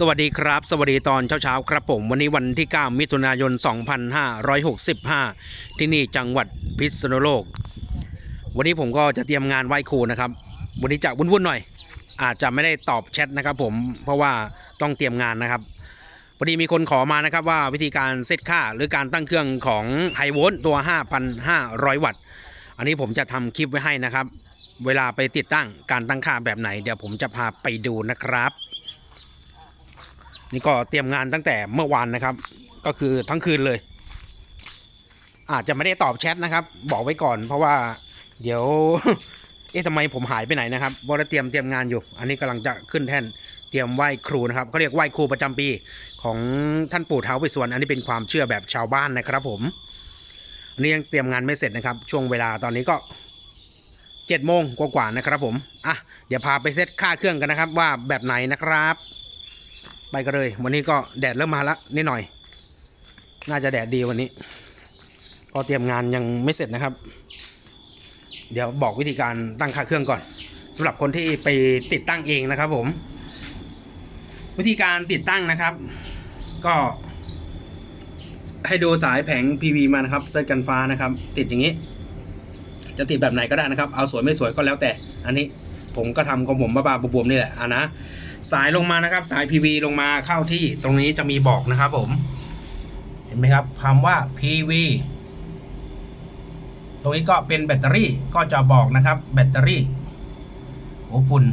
สวัสดีครับ สวัสดีตอนเช้าๆครับผม วันนี้วันที่ 9 มิถุนายน 2565 ที่นี่จังหวัดพิษณุโลก วันนี้ผมก็จะเตรียมงานไหว้ครูนะครับ วันนี้จะวุ่นๆหน่อย อาจจะไม่ได้ตอบแชทนะครับผมเพราะว่าต้องเตรียมงานนะครับพอดีมีคนขอมานะครับว่าวิธีการเซตค่าหรือการตั้งเครื่องของไฮโวลต์ตัว 5,500 วัตต์ อันนี้ผมจะทำคลิปไว้ให้นะครับ เวลาไปติดตั้งการตั้งค่าแบบไหน เดี๋ยวผมจะพาไปดูนะครับ นี่ก็เตรียมงานตั้งแต่เมื่อวานนะครับ ก็คือทั้งคืนเลย อาจจะไม่ได้ตอบแชทนะครับ บอกไว้ก่อน เพราะว่า เดี๋ยว เอ๊ะทำไมผมหายไปไหนนะครับบอได้เตรียมเตรียมงานอยู่ อันนี้กำลังจะขึ้นแท่นเตรียมไหว้ครูนะครับเขาเรียกไหว้ครูประจำปีของท่านปู่ท้าวเวสวรอันนี้เป็นความเชื่อแบบชาวบ้านนะครับ ผม อันนี้ยังเตรียมงานไม่เสร็จนะครับ ช่วงเวลาตอนนี้ก็เจ็ดโมงกว่าๆนะครับ ผมอะเดี๋ยวพาไปเซตค่าเครื่องกันนะครับ ว่าแบบไหนนะครับ ไปกันเลย วันนี้ก็แดดเริ่มมาล้วนิดหน่อย น่าจะแดดดีวันนี้ ก็เตรียมงานยังไม่เสร็จนะครับ เดี๋ยวบอกวิธีการตั้งค่าเครื่องก่อนสำหรับคนที่ไปติดตั้งเองนะครับผม วิธีการติดตั้งนะครับ ก็ ให้ดูสายแผง PV มานะครับเซิร์ชกันฟ้านะครับ ติดอย่างนี้ จะติดแบบไหนก็ได้นะครับ เอาสวยไม่สวยก็แล้วแต่ อันนี้ ผมก็ทำของผมบ้าๆบวมๆนี่แหละอะนะสายลงมานะครับ สาย PV ลงมาเข้าที่ตรงนี้จะมีบอกนะครับผม เห็นไหมครับคำว่า PV ตรงนี้ก็เป็นแบตเตอรี่ก็จะบอกนะครับ แบตเตอรี่โอ้ฝุ่น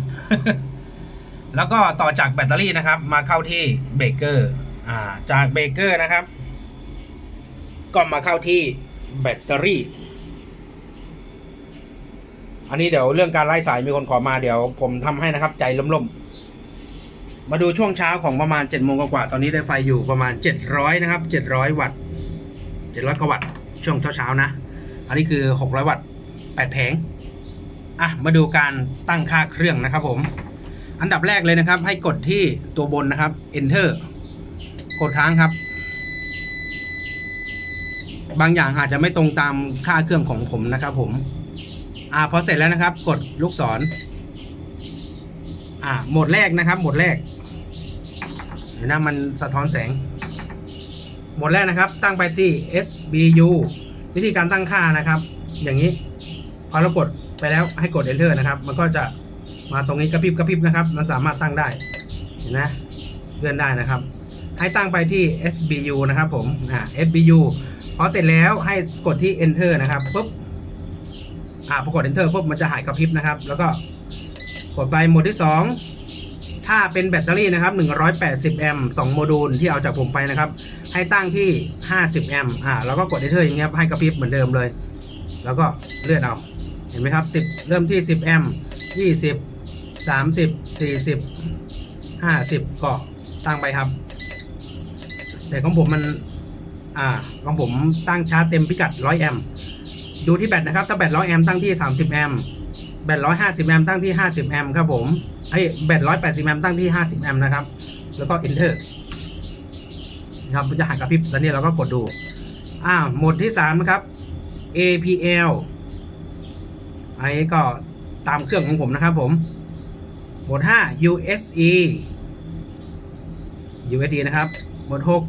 แล้วก็ต่อจากแบตเตอรี่นะครับ มาเข้าที่เบรกเกอร์อ่าจากเบรกเกอร์นะครับ ก็มาเข้าที่แบตเตอรี่ อันนี้เดี๋ยวเรื่องการไล่สายมีคนขอมาเดี๋ยวผมทำให้นะครับ ใจล่มๆ มาดูช่วงเช้าของประมาณ7จ็ดโมงกว่าๆตอนนี้ได้ไฟอยู่ประมาณ 700 นะครับ 700 วัตต์700กว่าวัตต์ช่วงเช้าๆนะ อันนี้คือ 600 วัตต์8แผงอะมาดูการตั้งค่าเครื่องนะครับผม อันดับแรกเลยนะครับ ให้กดที่ตัวบนนะครับ enter กดค้างครับ บางอย่างอาจจะไม่ตรงตามค่าเครื่องของผมนะครับผม อ่าพอเสร็จแล้วนะครับ กดลูกศร อ่าโหมดแรกนะครับโหมดแรกเห็นนะมันสะท้อนแสงโหมดแรกนะครับ ตั้งไปที่ SBU วิธีการตั้งค่านะครับ อย่างนี้ พอเรากดไปแล้วให้กด enter นะครับ มันก็จะมาตรงนี้กระพริบกระพริบนะครับ มันสามารถตั้งได้เห็นนะเลื่อนได้นะครับ ให้ตั้งไปที่ SBU นะครับผมอ่า SBU พอเสร็จแล้วให้กดที่ enter นะครับปุ๊บ อ่าพอกด enter ปุ๊บมันจะหายกระพริบนะครับ แล้วก็กดไปโหมดที่ 2 ถ้าเป็นแบตเตอรี่นะครับ180แอมป์2โมดูลที่เอาจากผมไปนะครับ ให้ตั้งที่ 50แอมป์อ่าแล้วก็กด enter อย่างเงี้ยให้กระพริบเหมือนเดิมเลย แล้วก็เลื่อนเอาเห็นไหมครับ10 เริ่มที่ 10แอมป์20 30 40 50 ก็ตั้งไปครับ แต่ของผมมันอ่าของผมตั้งชาร์จเต็มพิกัด 100 แอมป์ ดูที่แบตนะครับ ถ้าแบต100แอมป์ตั้งที่ 30 แอมป์แบต150แอมป์ตั้งที่ 50 แอมป์ครับผมไอ้แบต180แอมป์ตั้งที่ 50 แอมป์นะครับ แล้วก็ enter ครับมันจะหายกระพริบแล้วนี่เราก็กดดู อ่าโหมดที่3นะครับ APL ไอ้ก็ตามเครื่องของผมนะครับผมโหมด5 USE USD นะครับโหมด6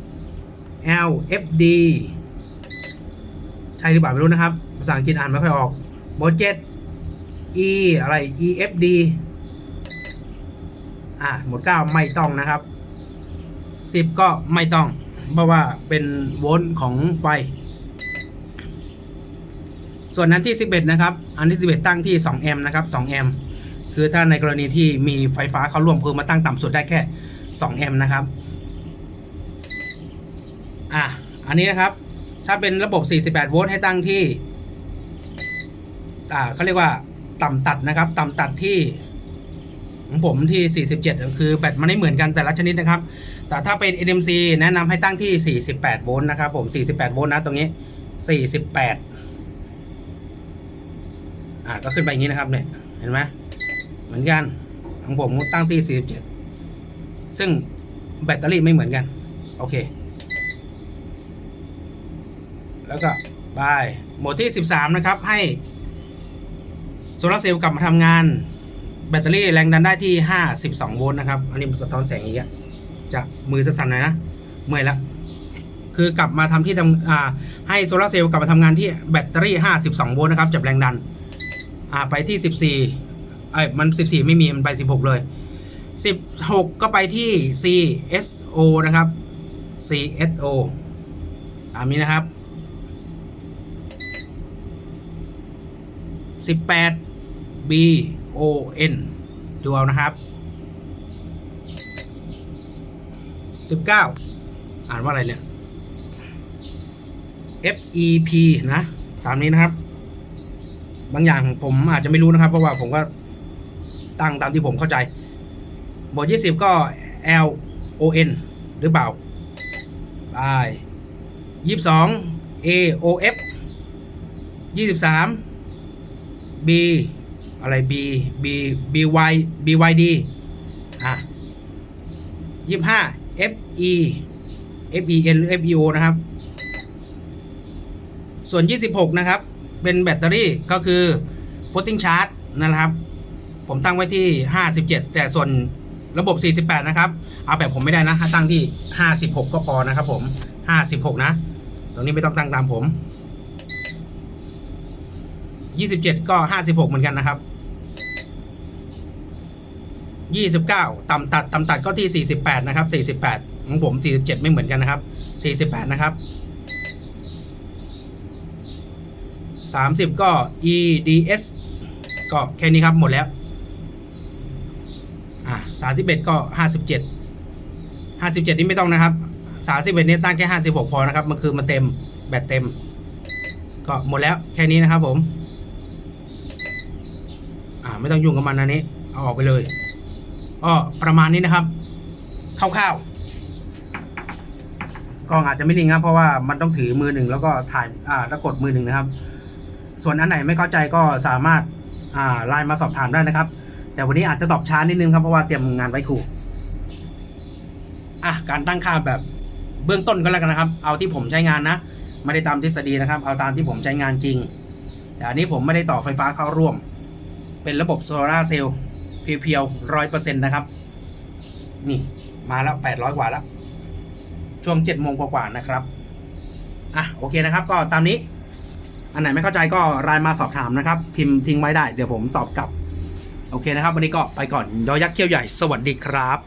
LFD ใช่หรือเปล่าไม่รู้นะครับ ภาษาอังกฤษอ่านไม่ค่อยออกโหมด7 E อะไร EFD อ่าโหมด9ไม่ต้องนะครับ10ก็ไม่ต้อง เพราะว่าเป็นโวลต์ของไฟ ส่วนนั้นที่ 11 นะครับ อันที่ 11 ตั้งที่2แอมป์นะครับ2แอมป์คือถ้าในกรณีที่มีไฟฟ้าเข้าร่วมคือมาตั้งต่ำสุดได้แค่2แอมป์นะครับ อะ อันนี้นะครับ ถ้าเป็นระบบ 48 โวลต์ให้ตั้งที่อ่าเขาเรียกว่าต่ำตัดนะครับ ต่ำตัดที่ของผมที่ 47 คือแบตมันไม่เหมือนกันแต่ละชนิดนะครับ แต่ถ้าเป็น NMC แนะนำให้ตั้งที่ 48 โวลต์นะครับ ผม 48 โวลต์นะตรงนี้ 48 อ่าก็ขึ้นไปอย่างนี้นะครับเนี่ย เห็นไหมเหมือนกัน ของผมตั้งที่ 47 ซึ่งแบตเตอรี่ไม่เหมือนกัน โอเค แล้วก็บายโหมดที่ 13 นะครับ ให้โซลาร์เซลล์กลับมาทำงาน แบตเตอรี่แรงดันได้ที่ 52 โวลต์นะครับ อันนี้มันสะท้อนแสงอีกอะจะมือสั่นๆหน่อยนะ เมื่อยละคือกลับมาทำที่ทำอ่าให้โซลาร์เซลล์กลับมาทำงานที่แบตเตอรี่ 52 โวลต์นะครับจับแรงดันอ่าไปที่ 14 เอ้ยมัน 14 ไม่มี มันไป 16 เลย 16 ก็ไปที่ CSO นะครับ CSO ตามนี้นะครับ 18 B O N ดูเอานะครับ 19 อ่านว่าอะไรเนี่ย F E P นะ ตามนี้นะครับ บางอย่างผมอาจจะไม่รู้นะครับ เพราะว่าผมก็ตั้งตามที่ผมเข้าใจบท20 ก็ L O N หรือเปล่าไป22 A O F 23 B อะไร B B B Y B Y D อะ25 F E F E N หรือ F E O นะครับ ส่วน 26 นะครับ เป็นแบตเตอรี่ก็คือ floating charge นะครับ ผมตั้งไว้ที่ 57 แต่ส่วนระบบ 48 นะครับ เอาแบบผมไม่ได้นะตั้งที่ 56 ก็พอนะครับผม 56 นะ ตรงนี้ไม่ต้องตั้งตามผม ยี่สิบเจ็ดก็ห้าสิบหกเหมือนกันนะครับยี่สิบเก้าต่ำตัดต่ำตัดก็ที่สี่สิบแปดนะครับสี่สิบแปดของผมสี่สิบเจ็ดไม่เหมือนกันนะครับสี่สิบแปดนะครับสามสิบก็ EDS ก็แค่นี้ครับหมดแล้ว อ่าสามสิบเอ็ดก็ห้าสิบเจ็ดห้าสิบเจ็ดนี่ไม่ต้องนะครับสามสิบเอ็ดนี่ตั้งแค่ห้าสิบหกพอนะครับ มันคือมันเต็มแบตเต็ม ก็หมดแล้วแค่นี้นะครับผม ไม่ต้องยุ่งกับมันอันนี้ เอาออกไปเลยก็ประมาณนี้นะครับคร่าวๆกล้องอาจจะไม่นิ่งครับเพราะว่ามันต้องถือมือหนึ่งแล้วก็ถ่ายอ่าแล้วกดมือหนึ่งนะครับ ส่วนอันไหนไม่เข้าใจก็สามารถอ่าไลน์มาสอบถามได้นะครับ แต่วันนี้อาจจะตอบช้านิดนึงครับเพราะว่าเตรียมงานไว้ครูอะการตั้งค่าแบบเบื้องต้นก็แล้วกันนะครับ เอาที่ผมใช้งานนะไม่ได้ตามทฤษฎีนะครับ เอาตามที่ผมใช้งานจริง แต่อันนี้ผมไม่ได้ต่อไฟฟ้าเข้าร่วม เป็นระบบโซลาร์เซลล์เพียวๆร้อยเปอร์เซ็นต์นะครับ นี่มาแล้วแปดร้อยกว่าแล้ว ช่วงเจ็ดโมงกว่าๆนะครับ อะ โอเคนะครับ ก็ตามนี้ อันไหนไม่เข้าใจก็ไลน์มาสอบถามนะครับ พิมพ์ทิ้งไว้ได้ เดี๋ยวผมตอบกลับ โอเคนะครับ วันนี้ก็ไปก่อนยอยักษ์เขี้ยวใหญ่ สวัสดีครับ